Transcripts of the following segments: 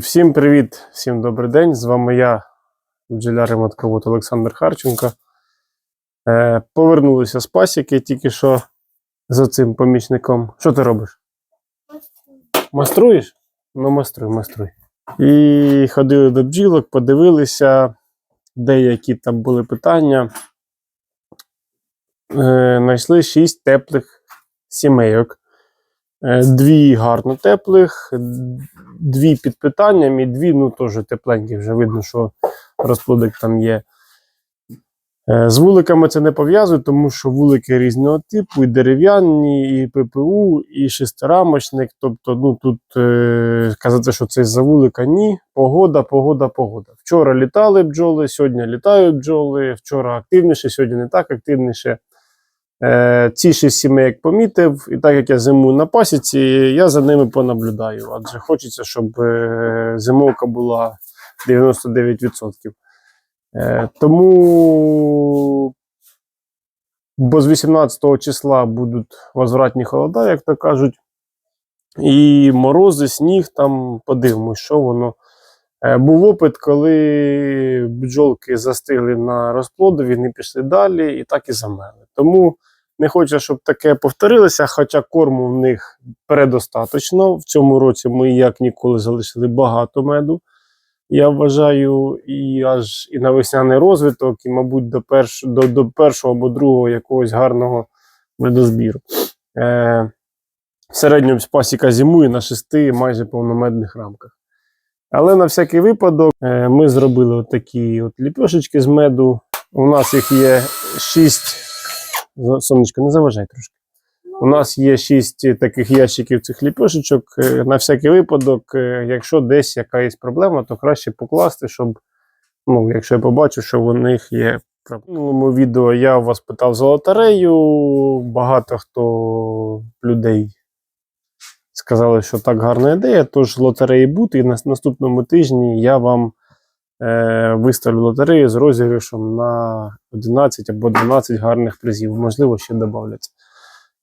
Всім привіт, всім добрий день. З вами я, бджоляр і матковод Олександр Харченко. Е, повернулися з пасіки тільки що за цим помічником. Що ти робиш? Майструєш? Ну, майструй, майструй. І ходили до бджілок, подивилися, деякі там були питання. Е, знайшли шість теплих сімейок. Е, Дві гарно теплих, дві під питанням і дві, ну теж тепленькі. Вже видно, що розплодик там є. Е, З вуликами це не пов'язую, тому що вулики різного типу, і дерев'яні, і ППУ, і шестирамочник. Тобто, ну тут е, казати, що це за вулика, ні. Погода, погода, погода. Вчора літали бджоли, сьогодні літають бджоли, вчора активніше, сьогодні не так активніше. Е, ці шість сімейок помітив, і так як я зимую на пасіці, я за ними понаблюдаю. Адже хочеться, щоб е, зимовка була 99%. Е, тому, бо з 18 числа будуть возвратні холода, як то кажуть, і морози, сніг, там подивимось, що воно. Був опит, коли бджолки застигли на розплодові, не пішли далі і так і замерли. Тому не хочу, щоб таке повторилося, хоча корму в них предостаточно. В цьому році ми як ніколи залишили багато меду. Я вважаю, і аж і на весняний розвиток, і, мабуть, до, перш, до, до першого або другого якогось гарного медозбіру. Е, в середньому пасіка зимує на шести майже повномедних рамках. Але на всякий випадок е, ми зробили такі от ліпешечки з меду. У нас їх є шість. Сонечко, не заважай трошки. У нас є шість таких ящиків цих ліпешечок. Е, На всякий випадок, е, якщо десь якась проблема, то краще покласти, щоб, ну, якщо я побачу, що в них є. В минулому відео я вас питав за лотерею. Багато хто людей сказали, що так гарна ідея. Тож лотереї бути, і на наступному тижні я вам е, виставлю лотерею з розіграшем на 11 або 12 гарних призів. Можливо, ще додавляться.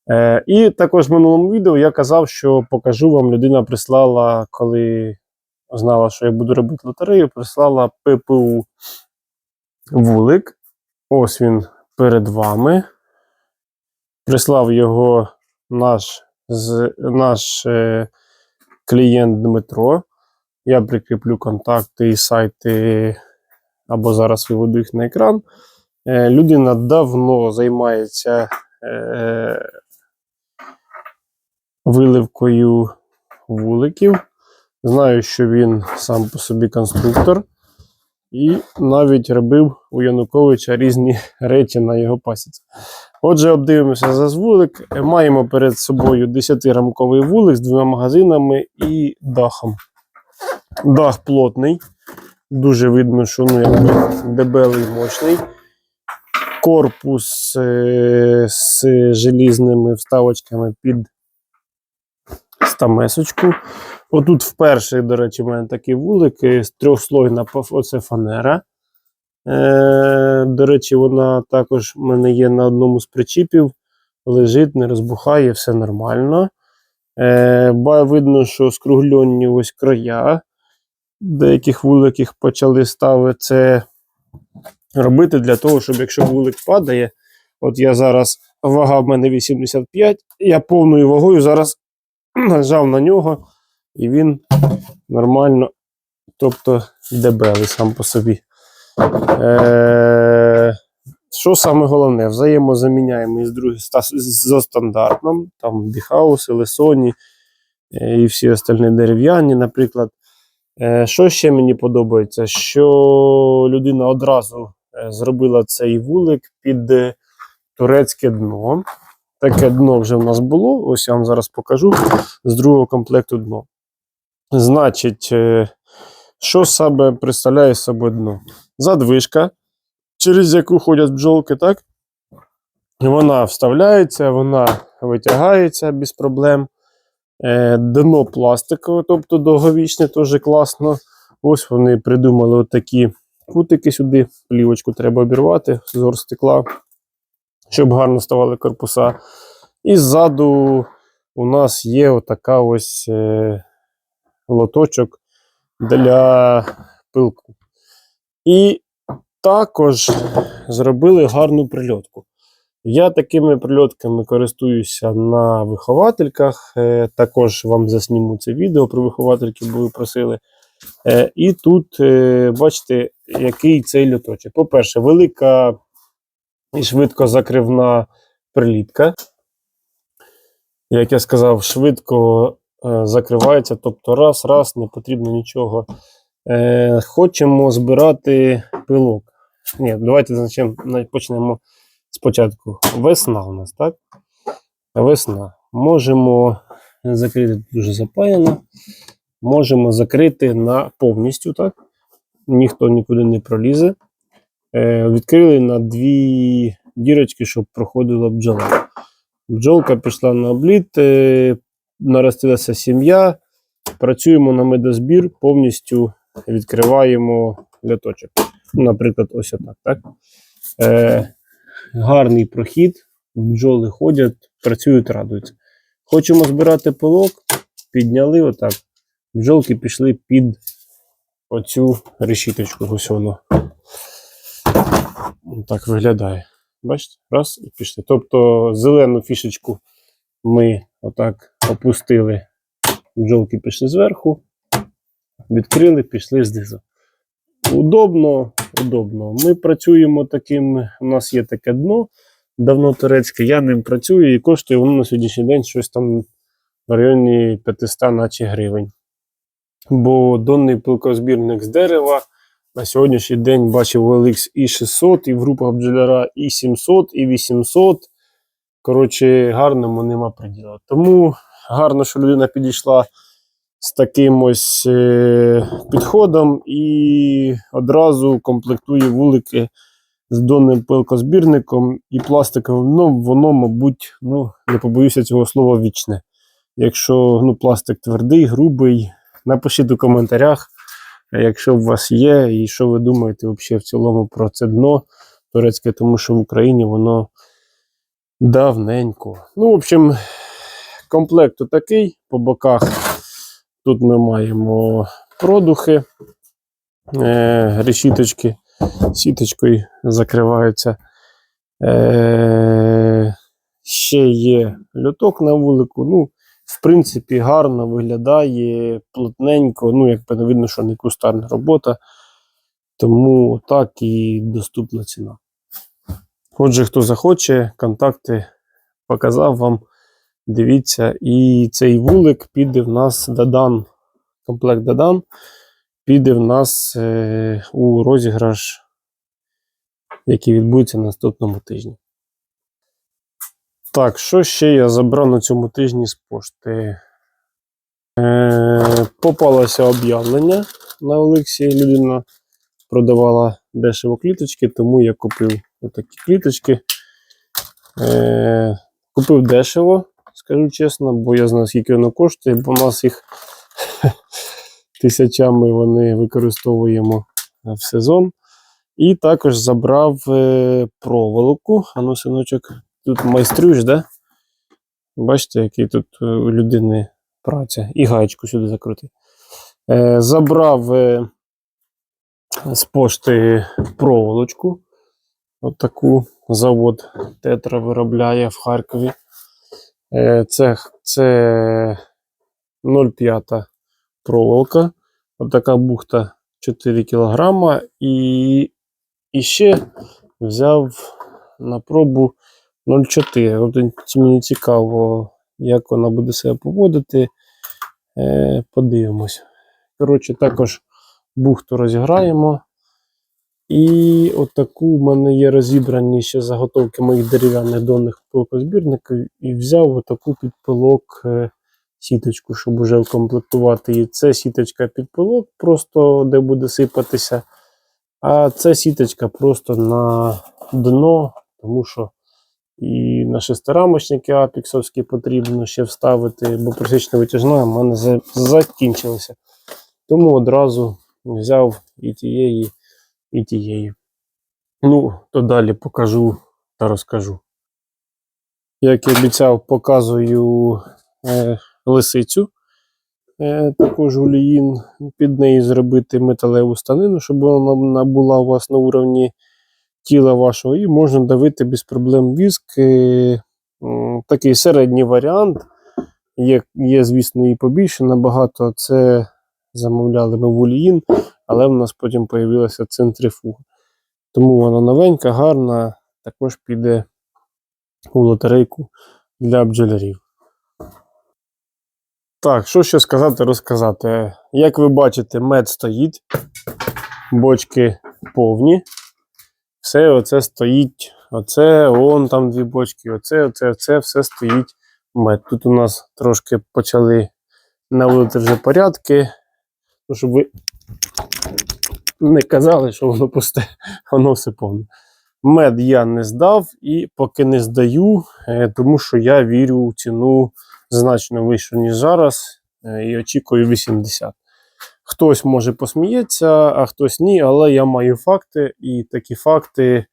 Е, і також в минулому відео я казав, що покажу вам, людина прислала, коли знала, що я буду робити лотерею, прислала ППУ вулик. Ось він перед вами. Прислав його наш, з, наш е, клієнт Дмитро. Я прикріплю контакти і сайти, або зараз виведу їх на екран. Е, людина давно займається е, виливкою вуликів. Знаю, що він сам по собі конструктор. І навіть робив у Януковича різні речі на його пасіці. Отже, обдивимося за вулик. Маємо перед собою 10-рамковий вулик з двома магазинами і дахом. Дах плотний. Дуже видно, що ну, якби дебелий мощний. Корпус е, з желізними вставочками під стамесочку. Отут вперше, до речі, в мене такий вулик трьохслойна оце фанера. Е, до речі, вона також в мене є на одному з причіпів. Лежить, не розбухає, все нормально. Е, видно, що скругльонні ось края. Деяких вуликів почали ставити це робити для того, щоб якщо вулик падає, от я зараз вага в мене 85, я повною вагою зараз нажав на нього, і він нормально, тобто дебелий сам по собі. Е, що саме головне? Взаємозаміняємо із другим за стандартом, там біхауси, лесоні е, і всі остальні дерев'яні, наприклад. Е, Що ще мені подобається? Що людина одразу е, зробила цей вулик під е, турецьке дно. Таке дно вже в нас було. Ось я вам зараз покажу з другого комплекту дно. Значить, що саме представляє собою дно? Задвижка, через яку ходять бджолки, так? Вона вставляється, вона витягається без проблем. Е, Дно пластикове, тобто довговічне, теж класно. Ось вони придумали отакі кутики сюди. Плівочку треба обірвати з горстекла, щоб гарно ставали корпуса. І ззаду у нас є отака ось е, лоточок для пилку. І також зробили гарну прильотку. Я такими прильотками користуюся на виховательках. Е, також вам засніму це відео про виховательки, бо ви просили. Е, і тут, е, бачите, який цей льоточок. По-перше, велика і швидко закривна прилітка. Як я сказав, швидко закривається, тобто раз, раз, не потрібно нічого. Хочемо збирати пилок. Ні, давайте почнемо спочатку. Весна у нас, так? Весна. Можемо закрити дуже запаяно. Можемо закрити на повністю, так? Ніхто нікуди не пролізе. Е, відкрили на дві дірочки, щоб проходила бджола. Бджолка пішла на обліт, е, наростилася сім'я. Працюємо на медозбір, повністю відкриваємо ляточок. Наприклад, ось отак. Так? Е, гарний прохід, бджоли ходять, працюють, радуються. Хочемо збирати пилок, підняли отак. Бджолки пішли під оцю решіточку. Воно. Так виглядає. Бачите? Раз і пішли. Тобто зелену фішечку ми отак опустили. Бджолки пішли зверху, відкрили, пішли знизу. Удобно, удобно. Ми працюємо таким. У нас є таке дно давно турецьке. Я ним працюю і коштує воно на сьогоднішній день щось там в районі 500 наче гривень. Бо донний пилкозбірник з дерева на сьогоднішній день бачив OLX і 600, і в групах бджоляра і 700, і 800. Коротше, гарному нема приділу. Тому гарно, що людина підійшла з таким ось е, підходом і одразу комплектує вулики з донним пилкозбірником і пластиковим дном, воно, мабуть, ну, не побоюся цього слова вічне. Якщо ну, пластик твердий, грубий, напишіть у коментарях, якщо у вас є, і що ви думаєте взагалі в цілому про це дно турецьке, тому що в Україні воно давненько. Ну, в общем, комплект такий по боках. Тут ми маємо продухи, е, решіточки, сіточкою закриваються. Е, ще є льоток на вулику. Ну, в принципі, гарно виглядає, плотненько. Ну, як видно, що не кустарна робота. Тому так і доступна ціна. Отже, хто захоче, контакти показав вам. Дивіться, і цей вулик піде в нас Дадан, комплект Дадан, піде в нас е, у розіграш, який відбудеться на наступному тижні. Так, що ще я забрав на цьому тижні з пошти? Е, попалося об'явлення на Олексі. Людина продавала дешево кліточки, тому я купив отакі кліточки. Е, купив дешево, скажу чесно, бо я знаю, скільки воно коштує, бо у нас їх тисячами вони використовуємо в сезон. І також забрав е, проволоку. Ану, синочок, тут майструєш, да? Бачите, який тут е, у людини праця. І гаєчку сюди закрутив. Е, забрав е, з пошти проволочку. От завод Тетра виробляє в Харкові. Е, Це, це 0,5 проволока. От така бухта 4 кг. І, і ще взяв на пробу 0,4. От мені цікаво, як вона буде себе поводити. Е, Подивимось. Коротше, також бухту розіграємо. І отаку в мене є розібрані ще заготовки моїх дерев'яних донних пилкозбірників. І взяв отаку підпилок е, сіточку, щоб вже вкомплектувати її. Це сіточка підпилок, просто де буде сипатися. А це сіточка просто на дно, тому що і на шестирамочники апіксовські потрібно ще вставити, бо просічна витяжна в мене за- закінчилася. Тому одразу взяв і тієї, і тієї. Ну, то далі покажу та розкажу. Як і обіцяв, показую е, лисицю. е, також уліїн, під неї зробити металеву станину, щоб вона була у вас на уровні тіла вашого, і можна давити без проблем віск. Е, м, Такий середній варіант. Є, є, звісно, і побільше набагато. Це замовляли ми в Уліїн, але в нас потім з'явилася центрифуга. Тому вона новенька, гарна, також піде у лотерейку для бджолярів. Так, що ще сказати, розказати. Як ви бачите, мед стоїть, бочки повні. Все оце стоїть. Оце, вон там дві бочки, оце, оце, оце все стоїть мед. Тут у нас трошки почали наводити вже порядки. Ну, щоб ви не казали, що воно пусте, воно все повне. Мед я не здав і поки не здаю, е, тому що я вірю у ціну значно вищу, ніж зараз, е, і очікую 80. Хтось може посміється, а хтось ні, але я маю факти, і такі факти,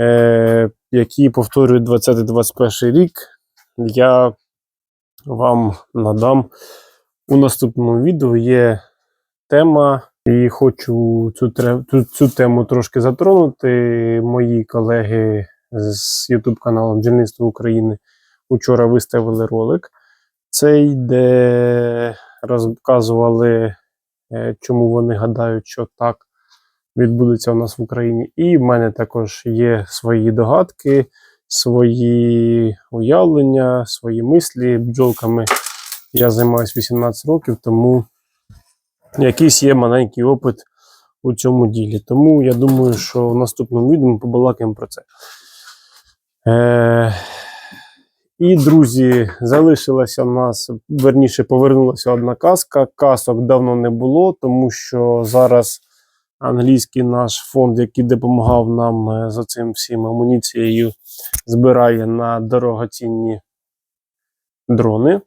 е, які повторюють 20-21 рік, я вам надам у наступному відео. Є тема, і хочу цю, цю, цю тему трошки затронути. Мої колеги з YouTube каналу Бджільництво України вчора виставили ролик. Цей, де розказували, е, чому вони гадають, що так відбудеться у нас в Україні. І в мене також є свої догадки, свої уявлення, свої мислі бджолками. Я займаюся 18 років, тому якийсь є маленький опит у цьому ділі. Тому я думаю, що в наступному відео ми побалакаємо про це. Е, і, друзі, залишилася в нас, верніше, повернулася одна казка. Касок давно не було, тому що зараз англійський наш фонд, який допомагав нам е, за цим всім амуніцією, збирає на дорогоцінні дрони.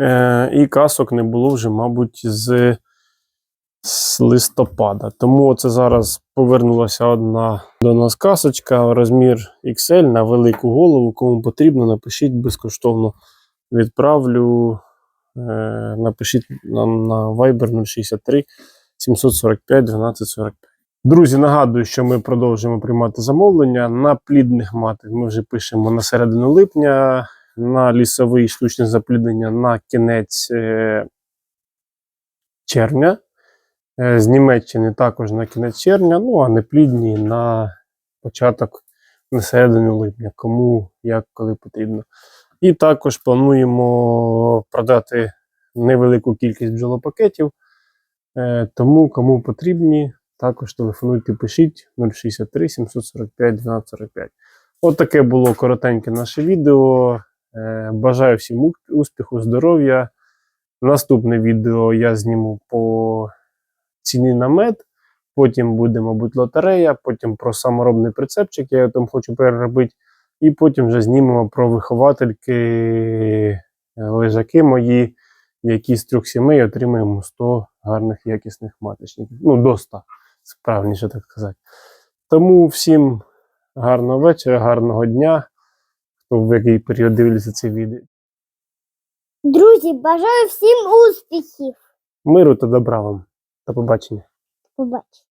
Е, і касок не було вже, мабуть, з, з листопада. Тому це зараз повернулася одна до нас касочка, розмір XL на велику голову. Кому потрібно, напишіть безкоштовно. Відправлю. Е, напишіть нам на Viber 063 745 1245. Друзі, нагадую, що ми продовжуємо приймати замовлення. На плідних маток ми вже пишемо на середину липня, на лісовий штучне запліднення на кінець е, червня. Е, З Німеччини також на кінець червня, ну а неплідні на початок на середину липня, кому як коли потрібно. І також плануємо продати невелику кількість бджолопакетів. Е, Тому кому потрібні, також телефонуйте, пишіть 063 745 1245. От таке було коротеньке наше відео. Е, Бажаю всім успіху, здоров'я. Наступне відео я зніму по ціні на мед. Потім буде, мабуть, лотерея, потім про саморобний прицепчик, я його там хочу переробити. І потім вже знімемо про виховательки, е, лежаки мої, які з трьох сімей отримаємо 100 гарних якісних маточників. Ну, до 100, справніше так сказати. Тому всім гарного вечора, гарного дня, хто в який період дивляться ці відео. Друзі, бажаю всім успіхів. Миру та добра вам. До побачення. Побачимо.